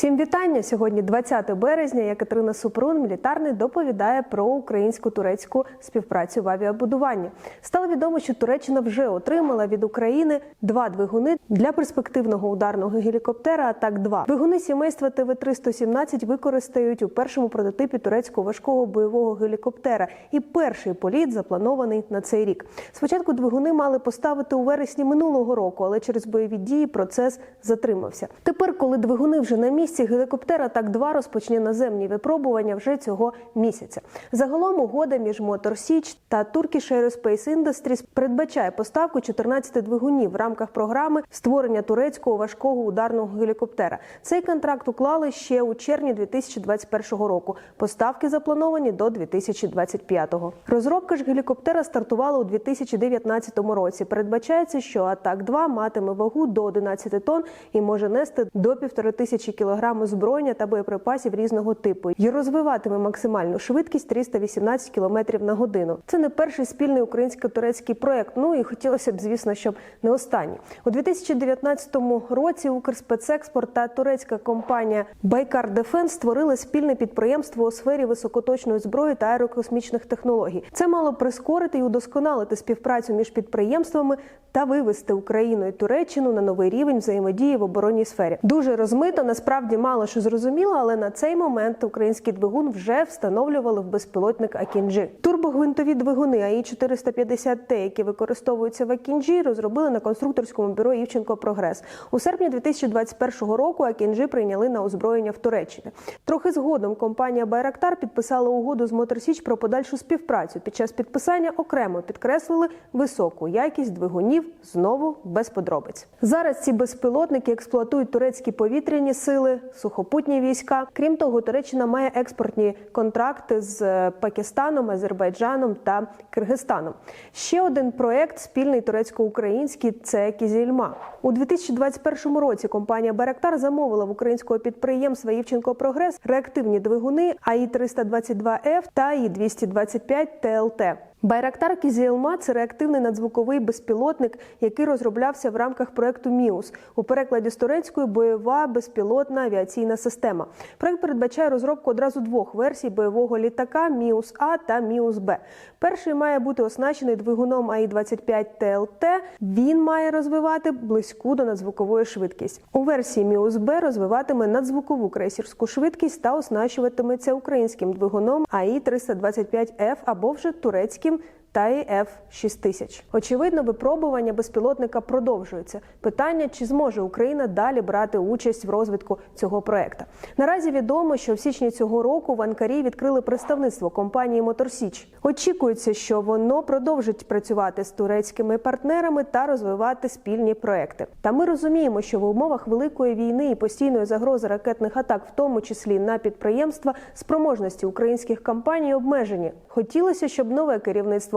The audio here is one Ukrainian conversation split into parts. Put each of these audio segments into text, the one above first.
Всім вітання! Сьогодні 20 березня. Я Катерина Супрун, мілітарний, доповідає про українсько-турецьку співпрацю в авіабудуванні. Стало відомо, що Туреччина вже отримала від України два двигуни для перспективного ударного гелікоптера атак 2 Двигуни сімейства ТВ-317 використають у першому прототипі турецького важкого бойового гелікоптера. І перший політ запланований на цей рік. Спочатку двигуни мали поставити у вересні минулого року, але через бойові дії процес затримався. Тепер, коли двигуни вже на місці, гелікоптер атак 2 розпочне наземні випробування вже цього місяця. Загалом угода між Motor Січ та Turkish Aerospace Industries передбачає поставку 14 двигунів в рамках програми створення турецького важкого ударного гелікоптера. Цей контракт уклали ще у червні 2021 року. Поставки заплановані до 2025-го. Розробка ж гелікоптера стартувала у 2019 році. Передбачається, що атак 2 матиме вагу до 11 тонн і може нести до півтори тисячі кілограм озброєння та боєприпасів різного типу і розвиватиме максимальну швидкість 318 км на годину. Це не перший спільний українсько-турецький проект. Ну і хотілося б, звісно, щоб не останній. У 2019 році Укрспецекспорт та турецька компанія Байкар Дефенс створили спільне підприємство у сфері високоточної зброї та аерокосмічних технологій. Це мало прискорити і удосконалити співпрацю між підприємствами та вивести Україну і Туреччину на новий рівень взаємодії в оборонній сфері. Дуже розмито, насправді мало що зрозуміло, але на цей момент український двигун вже встановлювали в безпілотник Акінджі. Турбогвинтові двигуни АІ 450 т які використовуються в Акінджі, розробили на конструкторському бюро Івченко Прогрес. У серпні 2021 року Акінджі прийняли на озброєння в Туреччині. Трохи згодом компанія Байрактар підписала угоду з Моторсіч про подальшу співпрацю. Під час підписання окремо підкреслили високу якість двигунів знову без подробиць. Зараз ці безпілотники експлуатують турецькі повітряні сили, сухопутні війська. Крім того, Туреччина має експортні контракти з е, Пакистаном, Азербайджаном та Киргизстаном. Ще один проект спільний турецько-український це Кізільма. У 2021 році компанія Беректар замовила в українського підприємства Євченко Прогрес реактивні двигуни АІ 322 ф та АІ 225 ТЛТ. Байрактар Кізіелма це реактивний надзвуковий безпілотник, який розроблявся в рамках проекту Міус у перекладі з турецької бойова безпілотна авіаційна система. Проект передбачає розробку одразу двох версій бойового літака Міус А та Міус Б. Перший має бути оснащений двигуном АІ 25 ТЛТ. Він має розвивати близьку до надзвукової швидкість. У версії Міус Б розвиватиме надзвукову крейсерську швидкість та оснащуватиметься українським двигуном АІ 325 Ф або вже турецьким kim? Та і F-6000. Очевидно, випробування безпілотника продовжується. Питання, чи зможе Україна далі брати участь в розвитку цього проекту. Наразі відомо, що в січні цього року в Анкарі відкрили представництво компанії Моторсіч. Очікується, що воно продовжить працювати з турецькими партнерами та розвивати спільні проекти. Та ми розуміємо, що в умовах великої війни і постійної загрози ракетних атак, в тому числі на підприємства, спроможності українських компаній обмежені. Хотілося, щоб нове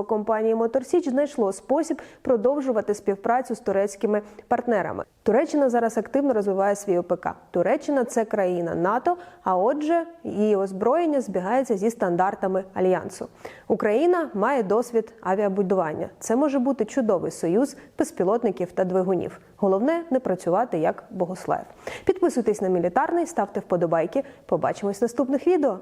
компанії Моторсіч знайшло спосіб продовжувати співпрацю з турецькими партнерами. Туреччина зараз активно розвиває свій ОПК. Туреччина це країна НАТО, а отже, її озброєння збігається зі стандартами альянсу. Україна має досвід авіабудування. Це може бути чудовий союз безпілотників та двигунів. Головне не працювати як богослав. Підписуйтесь на мілітарний, ставте вподобайки. Побачимось в наступних відео.